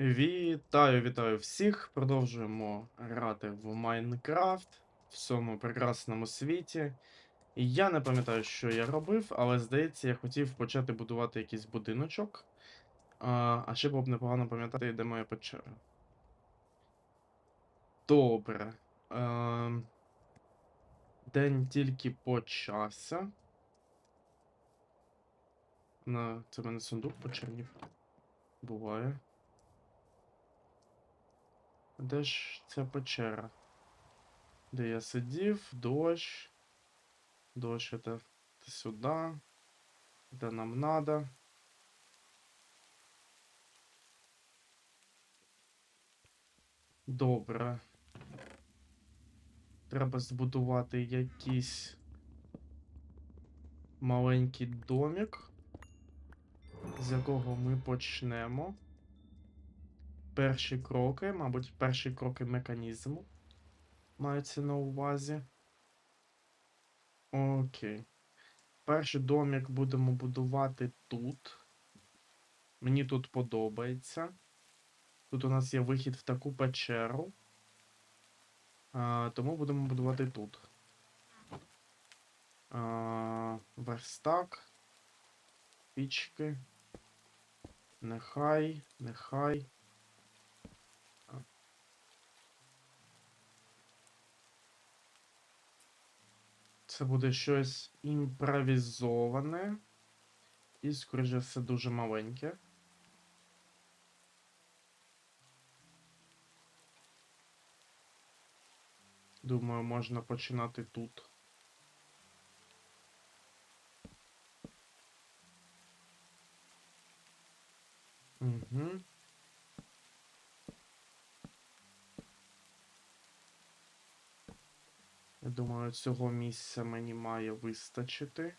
Вітаю, вітаю всіх. Продовжуємо грати в Майнкрафт в цьому прекрасному світі. Я не пам'ятаю, що я робив, але здається, я хотів почати будувати якийсь будиночок. А, а ще було б непогано пам'ятати, де моя печера. Добре. Ем... День тільки почався. На... Це мене сундук почернів. Буває. Де ж ця печера? Де я сидів, дощ. Дощ это, сюда. Де нам надо. Добре. Треба збудувати якийсь маленький домик, з якого ми почнемо перші кроки, мабуть, перші кроки механізму маються на увазі. Окей. Перший домик будемо будувати тут. Мені тут подобається. Тут у нас є вихід в таку печеру. А, тому будемо будувати тут. А, верстак. Пічки. Нехай, нехай. Це буде щось імпровізоване. І, скоріше все, дуже маленьке. Думаю, можна починати тут. Угу. Думаю, цього місця мені має вистачити.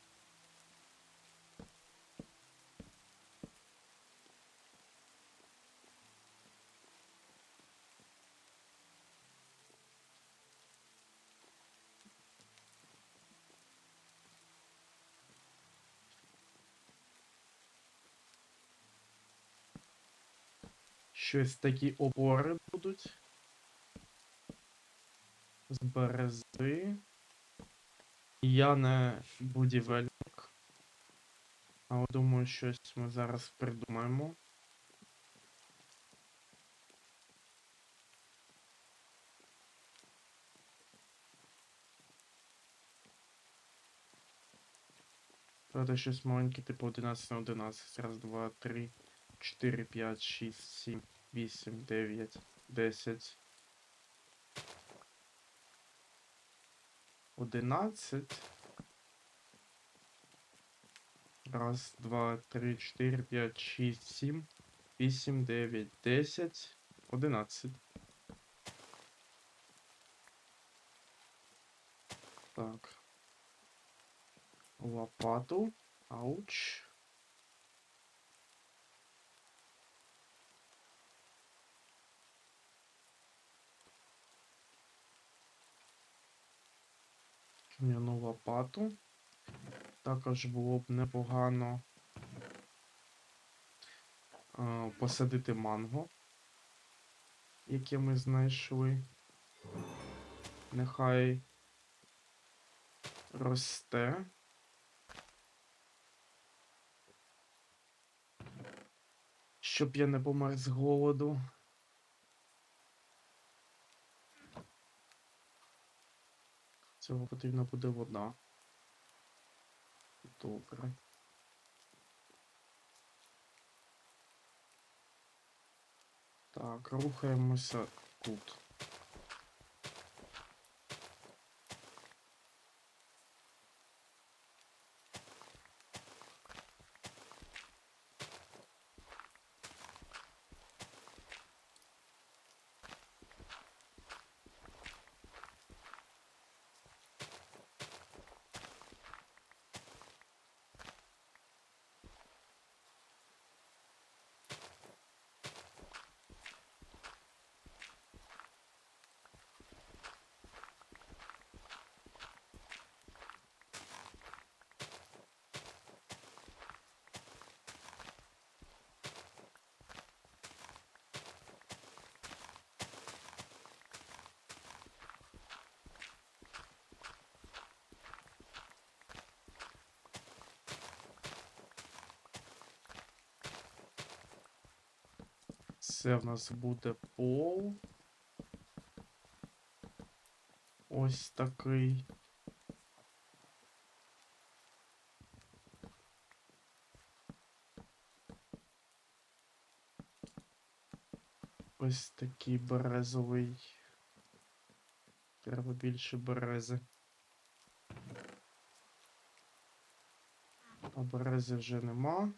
Щось такі опори будуть. З берези. Я не будівельник. Але думаю, щось ми зараз придумаємо. Правда, щось маленьке, типу 11 на 11. Раз, два, три, 4, 5, 6, 7, 8, 9, 10. 11. Раз, два, три, чотири, п'ять, шість, сім, вісім, дев'ять, десять, одинадцять. Так. Лопату. Ауч. Кам'яну лопату. Також було б непогано е, посадити манго, яке ми знайшли. Нехай росте. Щоб я не помер з голоду. Цього потрібна буде вода. Добре. Так, рухаємося тут. Це в нас буде пол. Ось такий. Ось такий березовий. Треба більше берези. А берези вже нема.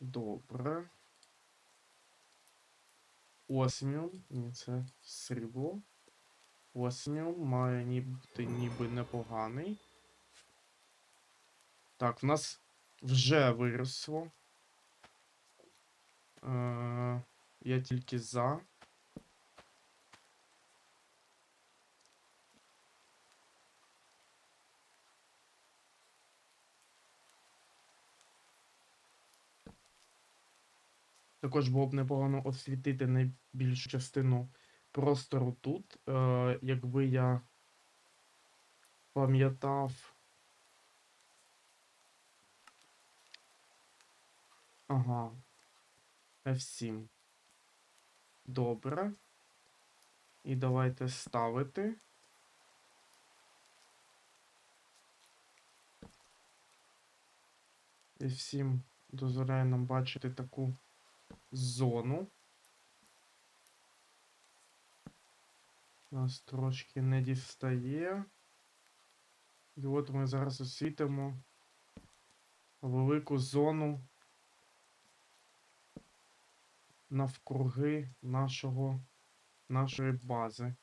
Добре. Осміум. Ні, це срібло. Осміум має ніби, ніби непоганий. Так, в нас вже виросло. Е, я тільки за. Також було б непогано освітити найбільшу частину простору тут. Е, якби я пам'ятав. Ага. F7. Добре. І давайте ставити. F7 дозволяє нам бачити таку зону. Нас трошки не дістає. І от ми зараз освітимо велику зону навкруги нашого, нашої бази.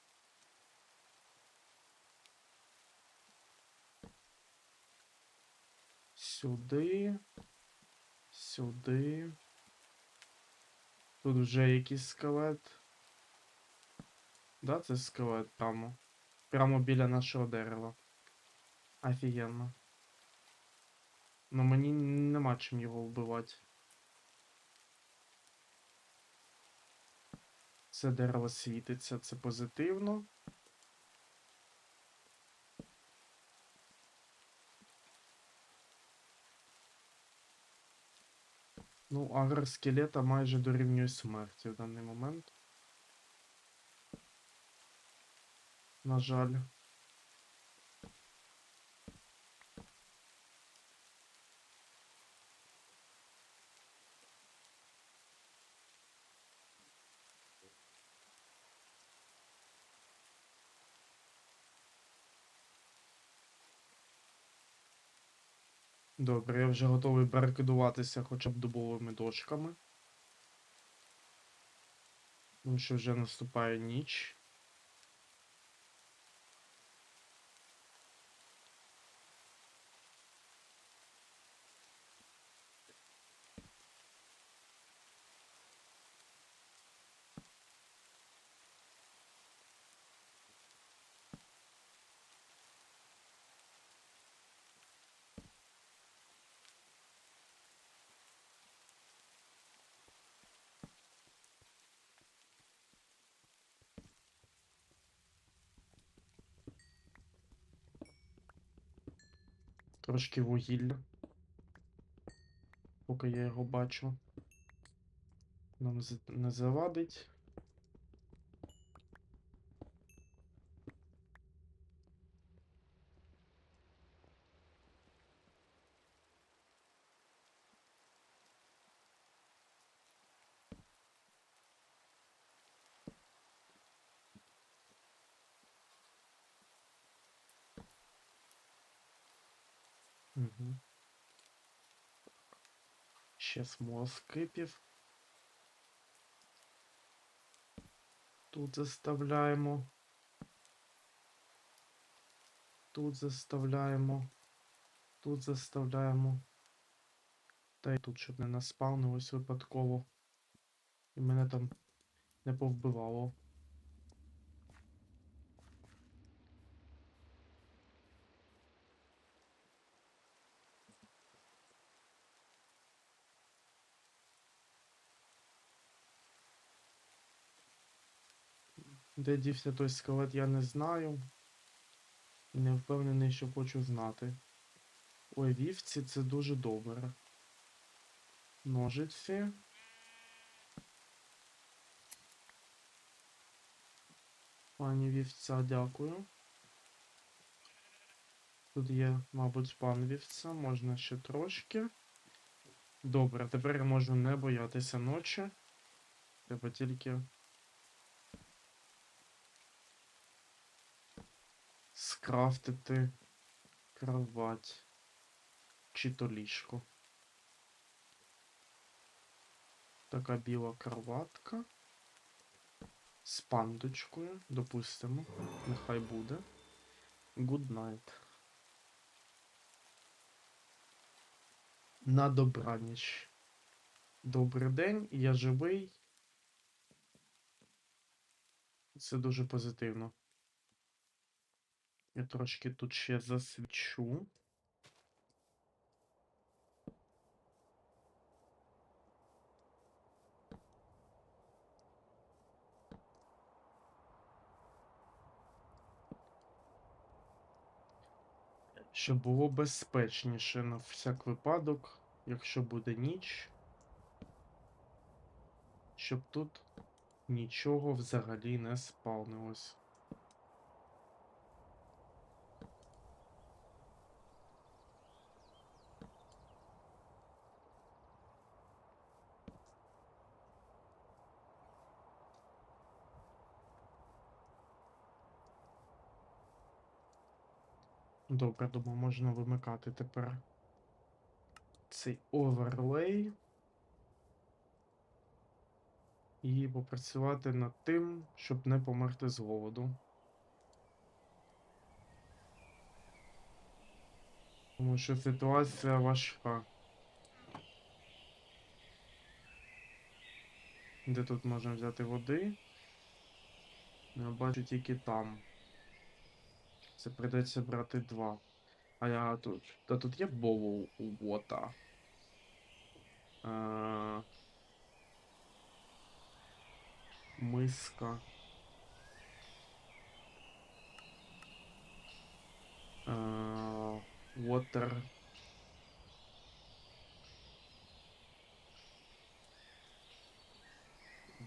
Сюди, сюди. Тут вже якийсь скелет. Да, це скелет прямо. Прямо біля нашого дерева. Офігенно. Ну мені нема чим його вбивати. Це дерево світиться, це позитивно. Ну, агр скелета майже дорівнює смерті в даний момент. На жаль. Добре, я вже готовий перекидуватися хоча б дубовими дошками. Тому що вже наступає ніч. Трошки вугілля. Поки я його бачу. Нам не завадить. Угу. Ще смолоскипів. Тут заставляємо. Тут заставляємо. Тут заставляємо. Та й тут, щоб не наспавнилось випадково. І мене там не повбивало. Де дівся той скелет, я не знаю. І не впевнений, що хочу знати. Ой, вівці це дуже добре. Ножиці. Пані вівця, дякую. Тут є, мабуть, пан вівця, можна ще трошки. Добре, тепер я можу не боятися ночі. Треба тільки... скрафтити кровать чи то ліжко. Така біла кроватка. З пандочкою, допустимо. Нехай буде. Good night. На добраніч. Добрий день, я живий. Це дуже позитивно. Я трошки тут ще засвічу. Щоб було безпечніше на всяк випадок, якщо буде ніч. Щоб тут нічого взагалі не спавнилось. Добре, думаю, можна вимикати тепер цей оверлей. І попрацювати над тим, щоб не померти з голоду. Тому що ситуація важка. Де тут можна взяти води? Я бачу тільки там. Це прийдеться брати два. А я тут. Та тут є боул вота. Е, Миска. Е, Water.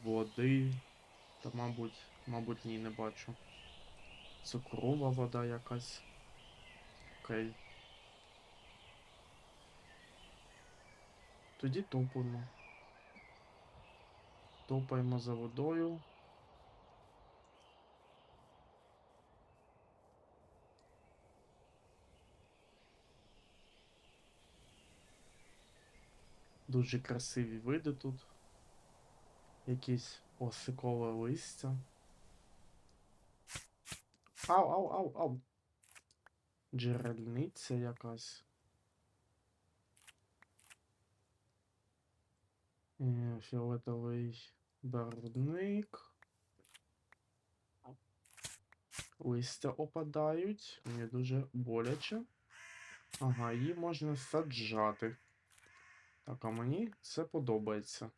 Води. Та, мабуть, мабуть, ні, не бачу. Цукрова вода якась. Окей. Тоді топимо. Топаємо за водою. Дуже красиві види тут. Якісь осикове листя. Ау, ау, ау, ау. Джерельниця якась. Е, Фіолетовий барвник. Листя опадають. Мені дуже боляче. Ага, її можна саджати. Так, а мені це подобається.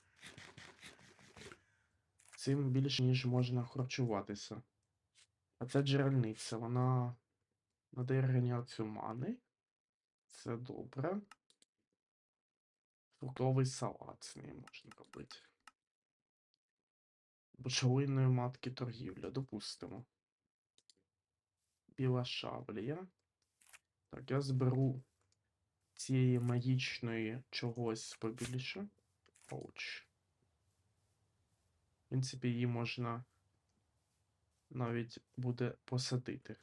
Цим більше, ніж можна харчуватися. А це джерельниця, вона надає регенерацію мани. Це добре. Фруктовий салат з неї можна робити. Бочовинної матки торгівля, допустимо. Біла шаблія. Так, я зберу цієї магічної чогось побільше. Оуч. В принципі, її можна навіть буде посадити.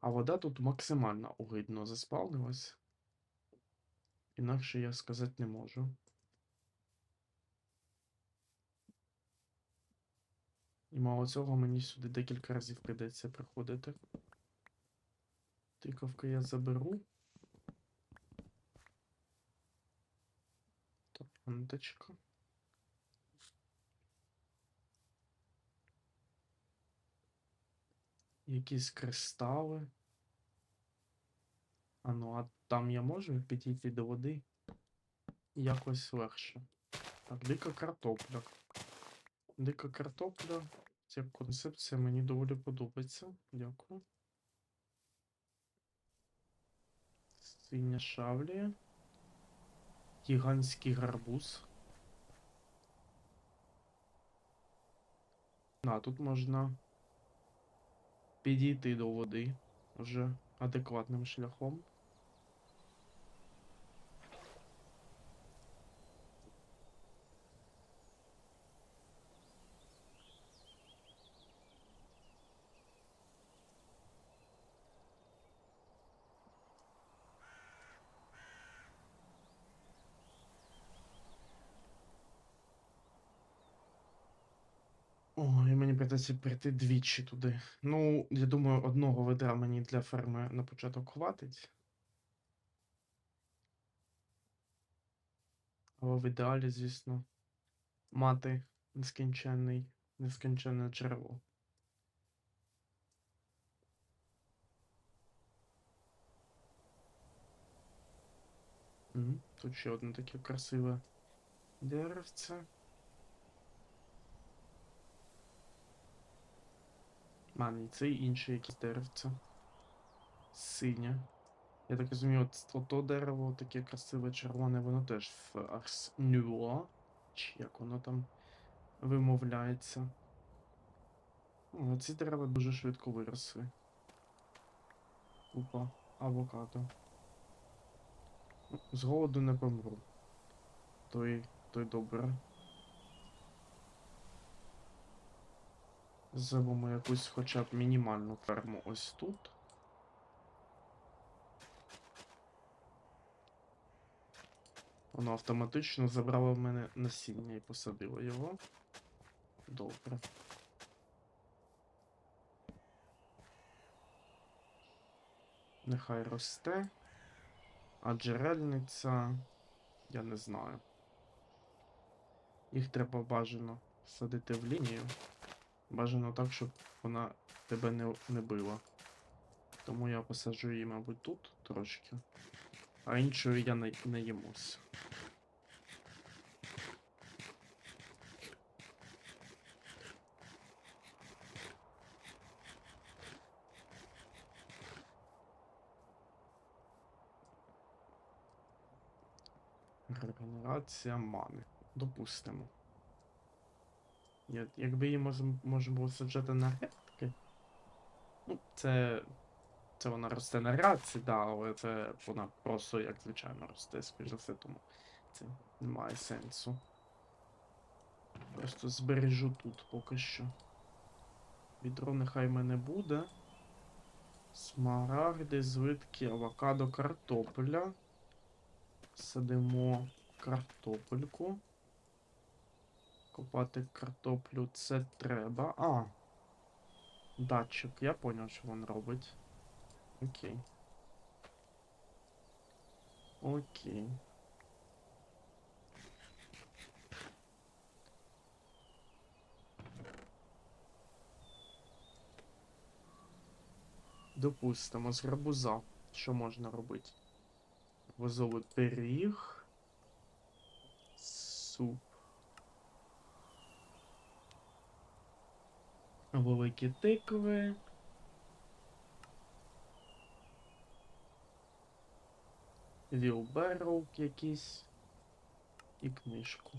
А вода тут максимально огидно заспавнилась. Інакше я сказати не можу. І мало цього мені сюди декілька разів прийдеться приходити. Тиковки я заберу. Топандочка. Якісь кристали. А ну, а там я можу підійти до води? Якось легше. Так, дика картопля. Дика картопля. Ця концепція мені доволі подобається. Дякую. Синя шавлія. Гігантський гарбуз. А, тут можна підійти до води вже адекватним шляхом. Придеться прийти двічі туди. Ну, я думаю, одного ведра мені для ферми на початок хватить. Але в ідеалі, звісно, мати нескінченний, нескінченне джерело. Тут ще одне таке красиве деревце. Це і інше якесь деревце. Синє. Я так розумію, от ото дерево таке красиве червоне, воно теж в Арс Нюа. Чи як воно там вимовляється. Ці дерева дуже швидко виросли. Купа авокадо. З голоду не помру. Той, той добре. Зробимо якусь хоча б мінімальну ферму ось тут. Воно автоматично забрало в мене насіння і посадило його. Добре. Нехай росте. А джерельниця. Я не знаю. Їх треба бажано садити в лінію. Бажано так, щоб вона тебе не, не била. Тому я посаджу її, мабуть, тут трошки. А іншою я не, не їмусь. Регенерація мани. Допустимо. Якби її можемо було саджати на рядки. Ну, це. Це вона росте на рядці, да, але це вона просто як звичайно росте, скоріш за все, тому це не має сенсу. Просто збережу тут поки що. Відро нехай мене буде. Смарагди, звитки, авокадо, картопля. Садимо картопельку. Копати картоплю це треба. А. Датчик, я поняв, що він робить. Окей. Окей. Допустимо, з гарбуза. Що можна робити? Возовий пиріг. Суп. Великі тикви. Вілберок якийсь. І книжку.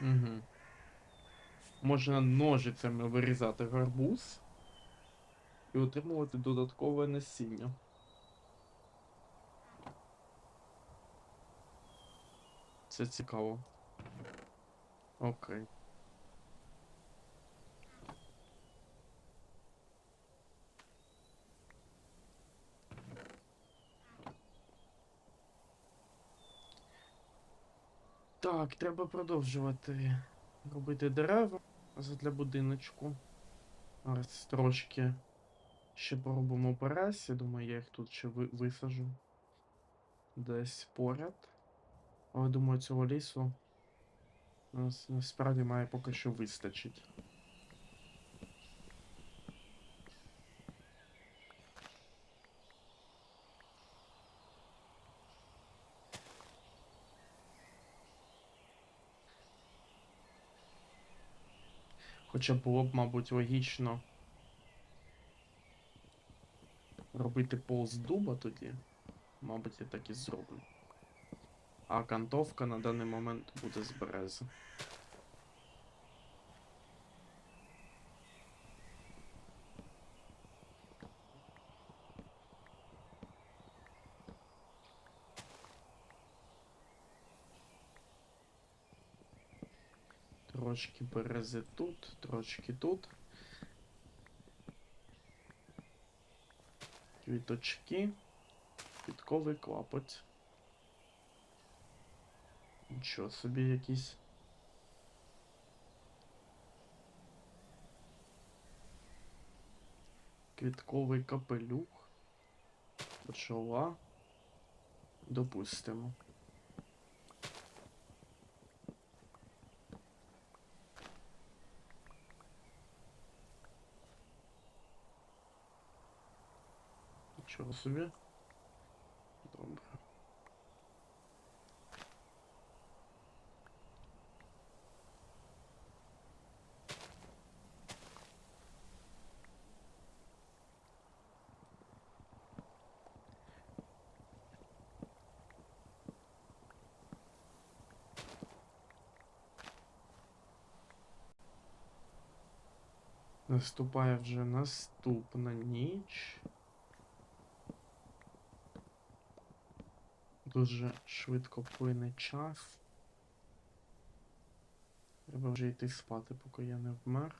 Угу. Можна ножицями вирізати гарбуз і отримувати додаткове насіння. Це цікаво. Окей. Так, треба продовжувати робити дерева для будиночку. Зараз трошки ще поробимо берез. Я думаю, я їх тут ще ви- висажу. Десь поряд. Але думаю, цього лісу нас насправді має поки що вистачить. Хоча було б, мабуть, логічно робити пол з дуба тоді. Мабуть, я так і зроблю. А кантовка на даний момент буде з берези. Трошки берези тут, трошки тут. Квіточки, квітковий клапоть. Нічого собі якийсь. Квітковий капелюх. Почала. Допустимо. Нічого собі. Добре. Наступає вже наступна ніч. Дуже швидко плине час. Треба вже йти спати, поки я не вмер.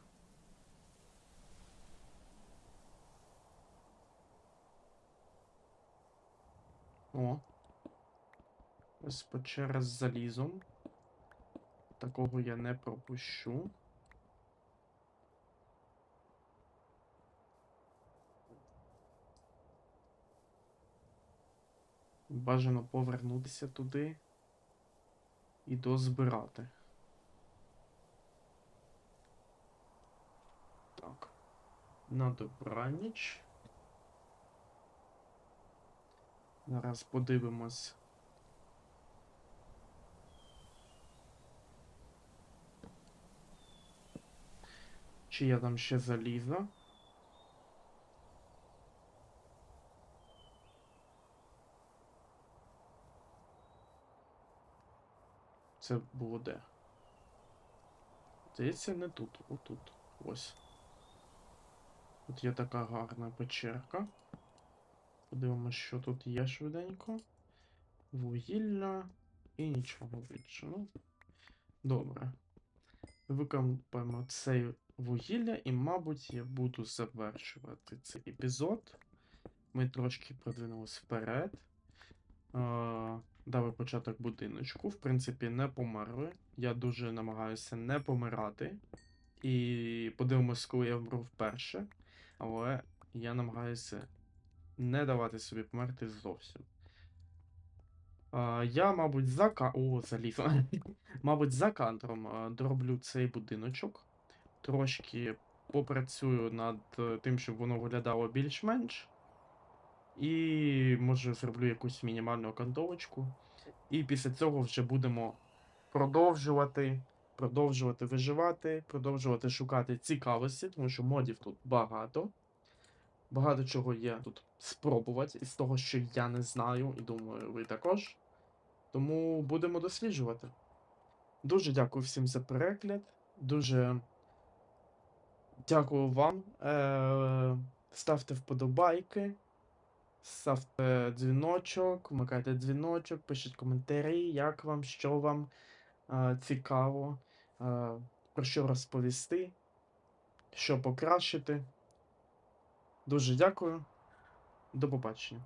О. Ось печера з залізом. Такого я не пропущу. Бажано повернутися туди і дозбирати. Так. На добраніч. Зараз подивимось. Чи я там ще залізо? Це було де? Здається, не тут, отут. Ось. Тут є така гарна печерка. Подивимось, що тут є швиденько. Вугілля і нічого більше. Ну, добре. Викопаємо цей вугілля, і, мабуть, я буду завершувати цей епізод. Ми трошки продвинулись вперед. Дали початок будиночку. В принципі, не померли. Я дуже намагаюся не помирати. І подивимось, коли я вмру вперше. Але я намагаюся не давати собі померти зовсім. А, я, мабуть, за ка... О, залізо. мабуть, за кадром а, дороблю цей будиночок. Трошки попрацюю над е, тим, щоб воно виглядало більш-менш. І може зроблю якусь мінімальну окантовочку. І після цього вже будемо продовжувати, продовжувати виживати, продовжувати шукати цікавості, тому що модів тут багато. Багато чого є тут спробувати із того, що я не знаю, і думаю, ви також. Тому будемо досліджувати. Дуже дякую всім за перегляд. Дуже дякую вам. Е- ставте вподобайки, ставте дзвіночок, вмикайте дзвіночок, пишіть коментарі, як вам, що вам е- цікаво, е- про що розповісти, що покращити. Дуже дякую. До побачення.